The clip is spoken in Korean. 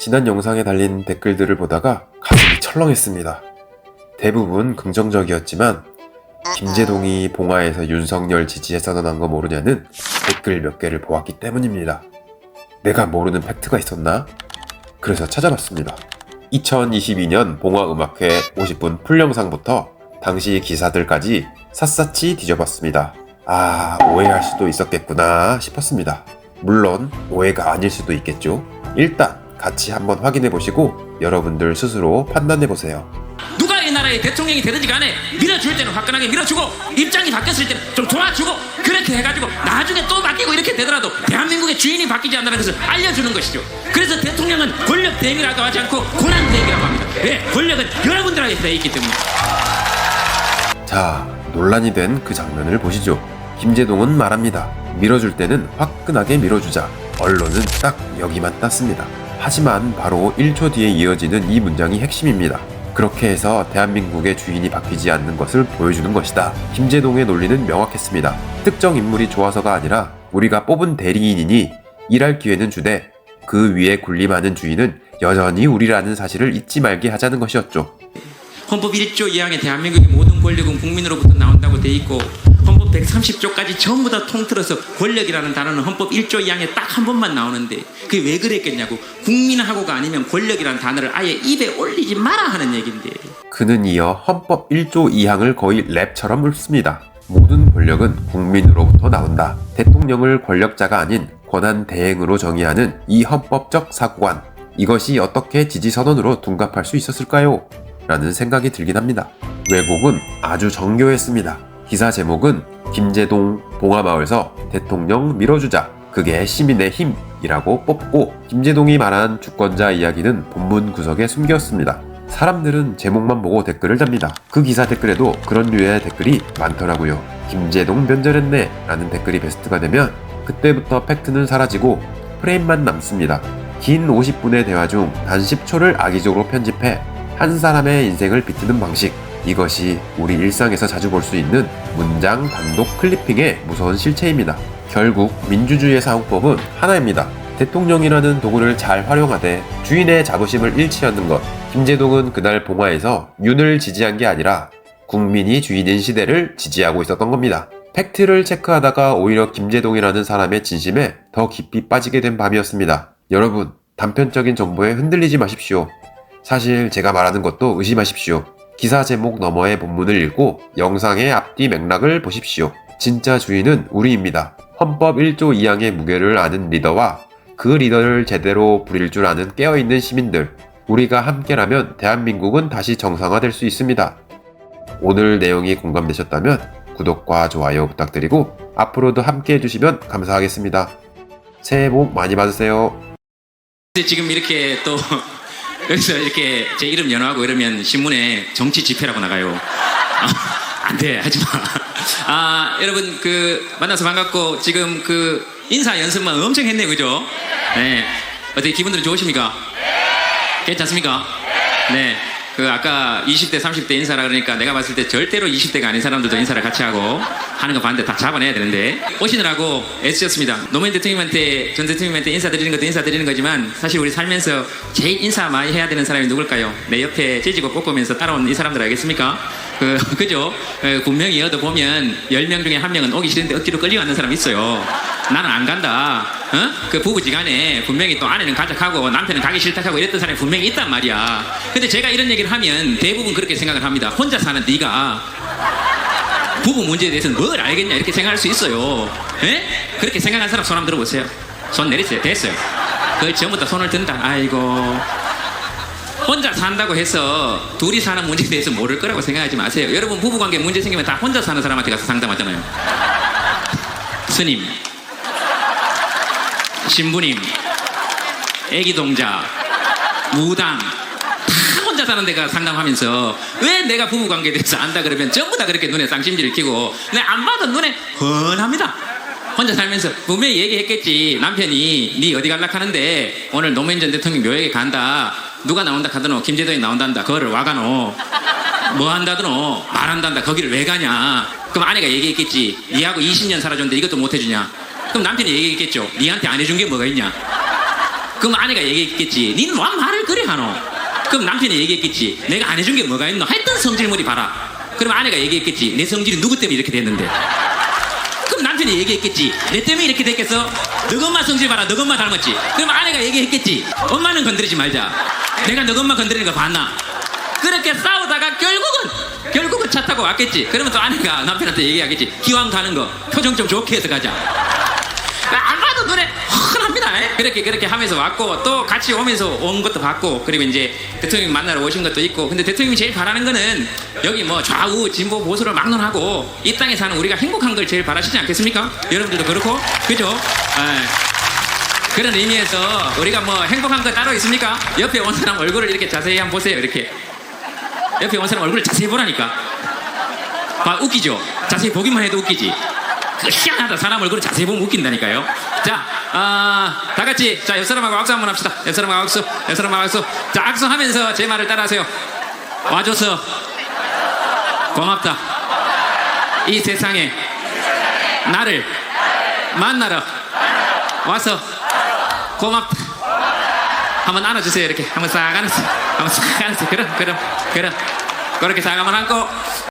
지난 영상에 달린 댓글들을 보다가 가슴이 철렁했습니다. 대부분 긍정적이었지만 김재동이 봉화에서 윤석열 지지에 써어난 거 모르냐는 댓글 몇 개를 보았기 때문입니다. 내가 모르는 팩트가 있었나? 그래서 찾아봤습니다. 2022년 봉화음악회 50분 풀영상부터 당시 기사들까지 샅샅이 뒤져봤습니다. 아, 오해할 수도 있었겠구나 싶었습니다. 물론 오해가 아닐 수도 있겠죠. 일단 같이 한번 확인해 보시고 여러분들 스스로 판단해 보세요. 누가 이 나라의 대통령이 되든지 간에 밀어줄 때는 화끈하게 밀어주고 입장이 바뀌었을 때는 좀 도와주고 그렇게 해가지고 나중에 또 바뀌고 이렇게 되더라도 대한민국의 주인이 바뀌지 않는다는 것을 알려주는 것이죠. 그래서 대통령은 권력 대행이라고 하지 않고 고난 대행이라고 합니다. 왜? 권력은 여러분들에게 되어 있기 때문에. 자, 논란이 된 그 장면을 보시죠. 김재동은 말합니다. 밀어줄 때는 화끈하게 밀어주자. 언론은 딱 여기만 땄습니다. 하지만 바로 1초 뒤에 이어지는 이 문장이 핵심입니다. 그렇게 해서 대한민국의 주인이 바뀌지 않는 것을 보여주는 것이다. 김재동의 논리는 명확했습니다. 특정 인물이 좋아서가 아니라 우리가 뽑은 대리인이니 일할 기회는 주되 그 위에 군림하는 주인은 여전히 우리라는 사실을 잊지 말게 하자는 것이었죠. 헌법 1조 2항에 대한민국의 모든 권력은 국민으로부터 나온다고 돼 있고 헌법 130조까지 전부 다 통틀어서 권력이라는 단어는 헌법 1조 2항에 딱 한 번만 나오는데 그게 왜 그랬겠냐고 국민하고가 아니면 권력이라는 단어를 아예 입에 올리지 마라 하는 얘긴데 그는 이어 헌법 1조 2항을 거의 랩처럼 읊습니다. 모든 권력은 국민으로부터 나온다. 대통령을 권력자가 아닌 권한 대행으로 정의하는 이 헌법적 사고관. 이것이 어떻게 지지 선언으로 둔갑할 수 있었을까요? 라는 생각이 들긴 합니다. 왜곡은 아주 정교했습니다. 기사 제목은 김재동 봉화마을서 대통령 밀어주자. 그게 시민의 힘이라고 뽑고 김재동이 말한 주권자 이야기는 본문 구석에 숨겼습니다. 사람들은 제목만 보고 댓글을 답니다. 그 기사 댓글에도 그런 류의 댓글이 많더라고요. 김재동 변절했네 라는 댓글이 베스트가 되면 그때부터 팩트는 사라지고 프레임만 남습니다. 긴 50분의 대화 중 단 10초를 악의적으로 편집해 한 사람의 인생을 비트는 방식. 이것이 우리 일상에서 자주 볼 수 있는 문장 단독 클리핑의 무서운 실체입니다. 결국 민주주의의 사용법은 하나입니다. 대통령이라는 도구를 잘 활용하되 주인의 자부심을 잃지 않는 것. 김재동은 그날 봉화에서 윤을 지지한 게 아니라 국민이 주인인 시대를 지지하고 있었던 겁니다. 팩트를 체크하다가 오히려 김재동이라는 사람의 진심에 더 깊이 빠지게 된 밤이었습니다. 여러분, 단편적인 정보에 흔들리지 마십시오. 사실 제가 말하는 것도 의심하십시오. 기사 제목 너머의 본문을 읽고 영상의 앞뒤 맥락을 보십시오. 진짜 주인은 우리입니다. 헌법 1조 2항의 무게를 아는 리더와 그 리더를 제대로 부릴 줄 아는 깨어있는 시민들. 우리가 함께라면 대한민국은 다시 정상화될 수 있습니다. 오늘 내용이 공감되셨다면 구독과 좋아요 부탁드리고 앞으로도 함께 해주시면 감사하겠습니다. 새해 복 많이 받으세요. 지금 이렇게 또 여기서 이렇게 제 이름 연호하고 이러면 신문에 정치 집회라고 나가요. 아, 안 돼, 하지 마. 아, 여러분, 그, 만나서 반갑고, 지금 그, 인사 연습만 엄청 했네요, 그죠? 네. 어떻게 기분들은 좋으십니까? 괜찮습니까? 네. 그 아까 20대, 30대 인사라 그러니까 내가 봤을 때 절대로 20대가 아닌 사람들도 인사를 같이 하고 하는 거 봤는데 다 잡아내야 되는데 오시느라고 애쓰셨습니다. 노무현 대통령한테 전 대통령한테 인사드리는 것도 인사드리는 거지만 사실 우리 살면서 제일 인사 많이 해야 되는 사람이 누굴까요? 내 옆에 재지고 꺾으면서 따라온 이 사람들 알겠습니까? 그, 그죠? 그, 분명히 여도 보면 10명 중에 한 명은 오기 싫은데 억지로 끌려가는 사람 있어요. 나는 안 간다. 어? 그 부부지간에 분명히 또 아내는 가작하고 남편은 가기 싫다 하고 이랬던 사람이 분명히 있단 말이야. 근데 제가 이런 얘기를 하면 대부분 그렇게 생각을 합니다. 혼자 사는 네가 부부 문제에 대해서는 뭘 알겠냐 이렇게 생각할 수 있어요. 예? 그렇게 생각하는 사람 손 한번 들어보세요. 손 내리세요. 됐어요. 그 전부터 손을 든다. 아이고. 혼자 산다고 해서 둘이 사는 문제에 대해서 모를 거라고 생각하지 마세요. 여러분 부부관계 문제 생기면 다 혼자 사는 사람한테 가서 상담하잖아요. 스님, 신부님, 애기 동자, 무당 다 혼자 사는 데가 상담하면서 왜 내가 부부 관계에 대해서 안다 그러면 전부 다 그렇게 눈에 쌍심지를 끼고 내 안 봐도 눈에 훤합니다. 혼자 살면서 분명히 얘기했겠지. 남편이 네 어디 갈라 하는데 오늘 노무현 전 대통령 묘역에 간다. 누가 나온다 하더노? 김재동이 나온단다. 그거를 와가노? 뭐 한다더노? 말한단다. 거기를 왜 가냐? 그럼 아내가 얘기했겠지. 니하고 20년 살아줬는데 이것도 못 해주냐 그럼 남편이 얘기했겠죠 니한테 안 해준 게 뭐가 있냐 그럼 아내가 얘기했겠지. 니는 와 말을 그래 하노. 그럼 남편이 얘기했겠지. 내가 안 해준 게 뭐가 있노? 하여튼 성질머리 봐라. 그럼 아내가 얘기했겠지. 내 성질이 누구 때문에 이렇게 됐는데. 그럼 남편이 얘기했겠지. 내 때문에 이렇게 됐겠어? 너 엄마 성질 봐라. 너 엄마 닮았지. 그럼 아내가 얘기했겠지. 엄마는 건드리지 말자. 내가 너 엄마 건드리는 거 봤나? 그렇게 싸우다가 결국은 결국은 차 타고 왔겠지. 그러면 또 아내가 남편한테 얘기하겠지. 기왕 가는 거 표정 좀 좋게 해서 가자. 안 봐도 눈에 훤합니다. 예? 그렇게 그렇게 하면서 왔고 또 같이 오면서 온 것도 봤고 그리고 이제 대통령 만나러 오신 것도 있고 근데 대통령이 제일 바라는 거는 여기 뭐 좌우 진보 보수를 막론하고 이 땅에 사는 우리가 행복한 걸 제일 바라시지 않겠습니까? 여러분들도 그렇고 그죠? 예. 그런 의미에서 우리가 뭐 행복한 거 따로 있습니까? 옆에 온 사람 얼굴을 이렇게 자세히 한번 보세요 이렇게 옆에 온 사람 얼굴을 자세히 보라니까 봐 웃기죠? 자세히 보기만 해도 웃기지 그 희한하다. 사람 얼굴을 자세히 보면 웃긴다니까요. 자, 아, 다 같이 자 옆 사람하고 악수 한번 합시다. 옆 사람하고 악수 옆 사람하고 악수. 자 악수하면서 제 말을 따라하세요. 와줘서 고맙다. 이 세상에 나를 만나러 와서 고맙다. 한번 안아주세요 이렇게. 한번 싹 안았어 한번 싹 안았어 그럼 그럼 그럼. 그렇게 싹 한번 안고